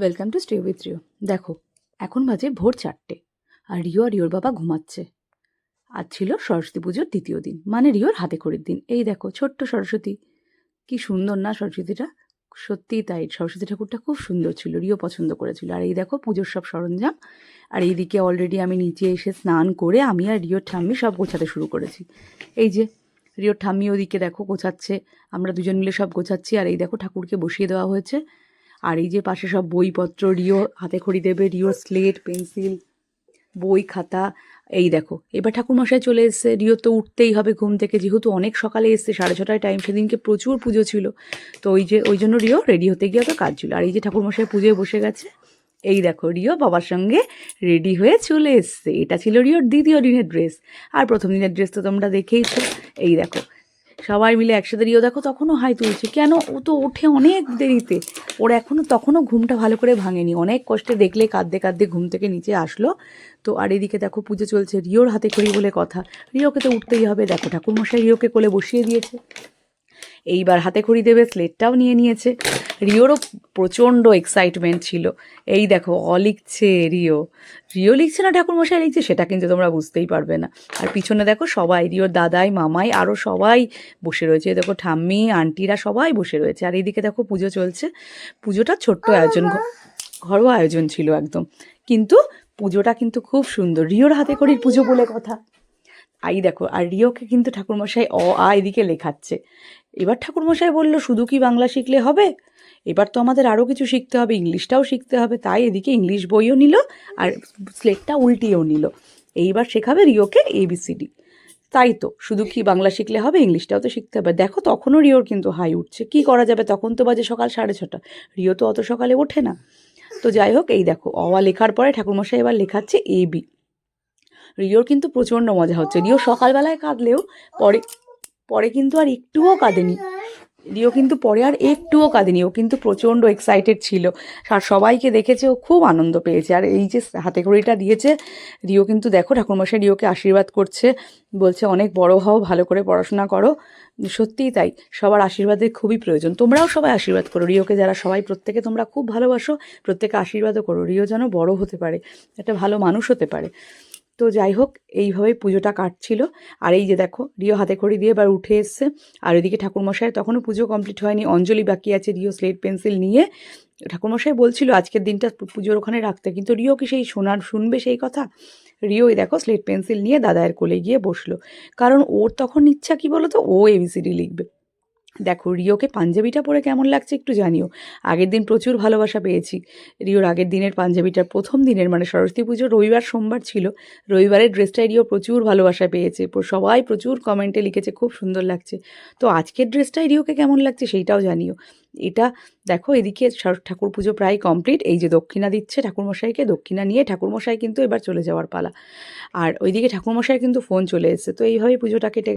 Welcome to stay with Rio দেখো, এখন বাজে ভোর চারটে, আর রিও আর রিওর বাবা ঘুমাচ্ছে। আজ ছিল সরস্বতী পুজোর দ্বিতীয় দিন মানে রিওর হাতে খড়ির দিন। এই দেখো, ছোট্ট সরস্বতী। কি সুন্দর না সরস্বতীটা? সত্যিই তাই, সরস্বতী ঠাকুরটা খুব সুন্দর ছিল, রিও পছন্দ করেছিল। আর এই দেখো, পুজোর সব সরঞ্জাম। আর এইদিকে অলরেডি আমি নিচে এসে স্নান করে আমি আর রিওর ঠাম্মি সব গোছাতে শুরু করেছি। এই যে, রিওর ঠাম্মি ওদিকে দেখো গোছাচ্ছে, আমরা দুজন মিলে সব গোছাচ্ছি। আর এই দেখো ঠাকুরকে বসিয়ে দেওয়া হয়েছে। আর এই যে পাশে সব বইপত্র, রিও, হাতে খড়ি দেবে, রিও স্লেট, পেন্সিল, বই, খাতা, এই দেখো। এবার ঠাকুরমশাই চলে এসছে। রিও তো উঠতেই হবে ঘুম থেকে, যেহেতু অনেক সকালে এসছে, সাড়ে ছটায় টাইম সেদিনকে প্রচুর পুজো ছিল। তো ওই যে, ওই জন্য রিও রেডি হতে গিয়ে তো কাজ ছিল আর এই যে ঠাকুরমশাই পুজোয় বসে গেছে, এই দেখো রিও বাবার সঙ্গে রেডি হয়ে চলে এসছে। এটা ছিল রিওর দ্বিতীয় দিনের ড্রেস আর প্রথম দিনের ড্রেস তো তোমরা দেখেইছো। এই দেখো সবাই মিলে একসাথে রিও দেখো তখনও হাই তুলছে। কেন? ও তো ওঠে অনেক দেরিতে। ওর এখনও তখনও ঘুমটা ভালো করে ভাঙেনি। অনেক কষ্টে দেখলে কাঁদতে কাঁদতে ঘুম থেকে নিচে আসলো। তো আর এদিকে দেখো পুজো চলছে রিওর হাতে খড়ি বলে কথা। রিওকে তো উঠতেই হবে। দেখো ঠাকুরমশাই রিওকে কোলে বসিয়ে দিয়েছে। এইবার হাতে খড়ি দেবে স্লেটটাও নিয়ে নিয়েছে। রিওরও প্রচণ্ড এক্সাইটমেন্ট ছিল। এই দেখো অ লিখছে রিও। রিও লিখছে না ঠাকুরমশাই লিখছে সেটা কিন্তু তোমরা বুঝতেই পারবে না। আর পিছনে দেখো সবাই রিওর দাদাই মামাই আরও সবাই বসে রয়েছে। দেখো ঠাম্মি আন্টিরা সবাই বসে রয়েছে। আর এইদিকে দেখো পুজো চলছে। পুজোটা ছোট্ট আয়োজন ঘরোয়া আয়োজন ছিল একদম। কিন্তু পুজোটা কিন্তু খুব সুন্দর। রিওর হাতে করির পুজো বলে কথা। আই দেখো, আর রিওকে কিন্তু ঠাকুরমশাই অ, আ এদিকে লেখাচ্ছে। এবার ঠাকুরমশাই বলল, শুধু কি বাংলা শিখলে হবে? এবার তো আমাদের আরও কিছু শিখতে হবে, ইংলিশটাও শিখতে হবে। তাই এদিকে ইংলিশ বইও নিল আর স্লেটটা উল্টিয়েও নিল। এইবার শেখাবে রিওকে এবিসিডি তাই তো, শুধু কি বাংলা শিখলে হবে, ইংলিশটাও তো শিখতে হবে। দেখো, তখনও রিওর কিন্তু হাই উঠছে। কি করা যাবে? তখন তো বাজে সকাল সাড়ে ছটা। রিও তো অত সকালে ওঠে না। তো যাই হোক, এই দেখো অওয়া লেখার পরে ঠাকুরমশাই এবার লেখাচ্ছে এ বি রিওর কিন্তু প্রচণ্ড মজা হচ্ছে। রিও সকালবেলায় কাঁদলেও পরে পরে কিন্তু আর একটুও কাঁদেনি। রিও কিন্তু পরে আর একটুও কাঁদেনি। ও কিন্তু প্রচণ্ড এক্সাইটেড ছিল। আর সবাইকে দেখেছে, ও খুব আনন্দ পেয়েছে। আর এই যে হাতে খড়িটা দিয়েছে, রিও কিন্তু দেখো, ঠাকুরমশাই রিওকে আশীর্বাদ করছে। বলছে, অনেক বড় হও, ভালো করে পড়াশোনা করো। সত্যিই তাই। সবার আশীর্বাদের খুবই প্রয়োজন। তোমরাও সবাই আশীর্বাদ করো। রিওকে যারা সবাই, প্রত্যেকে তোমরা খুব ভালোবাসো, প্রত্যেকে আশীর্বাদও করো। রিও যেন বড় হতে পারে, একটা ভালো মানুষ হতে পারে। তো যাই হোক, এইভাবেই পুজোটা কাটছিল। আর এই যে দেখো, রিও হাতে খড়ি দিয়ে এবার উঠে এসছে। আর ওইদিকে ঠাকুরমশাই তখনও পুজো কমপ্লিট হয়নি, অঞ্জলি বাকি আছে রিও স্লেট পেন্সিল নিয়ে। ঠাকুরমশাই বলছিল, আজকের দিনটা পুজোর ওখানে রাখতে। কিন্তু রিও কি সেই শোনার, শুনবে সেই কথা? রিও এই দেখো, স্লেট পেন্সিল নিয়ে দাদায়ের কোলে গিয়ে বসল। কারণ ওর তখন ইচ্ছা কি বলো তো ও এবিসিডি লিখবে। দেখো, রিওকে পাঞ্জাবিটা পরে কেমন লাগছে একটু জানিও। আগের দিন প্রচুর ভালোবাসা পেয়েছি। রিওর আগের দিনের পাঞ্জাবিটার প্রথম দিনের মানে সরস্বতী পুজো রবিবার, সোমবার ছিল। রবিবারের ড্রেসটাই রিও প্রচুর ভালোবাসা পেয়েছে। সবাই প্রচুর কমেন্টে লিখেছে, খুব সুন্দর লাগছে। তো আজকের ড্রেসটাই রিওকে কেমন লাগছে সেইটাও জানিও। এটা দেখো, এদিকে ঠাকুর পুজো প্রায় কমপ্লিট। এই যে দক্ষিণা দিচ্ছে ঠাকুরমশাইকে, দক্ষিণা নিয়ে ঠাকুরমশাই কিন্তু এবার চলে যাওয়ার পালা। আর ওইদিকে ঠাকুরমশাই কিন্তু ফোন চলে এসেছে। তো এইভাবেই পুজোটা কেটে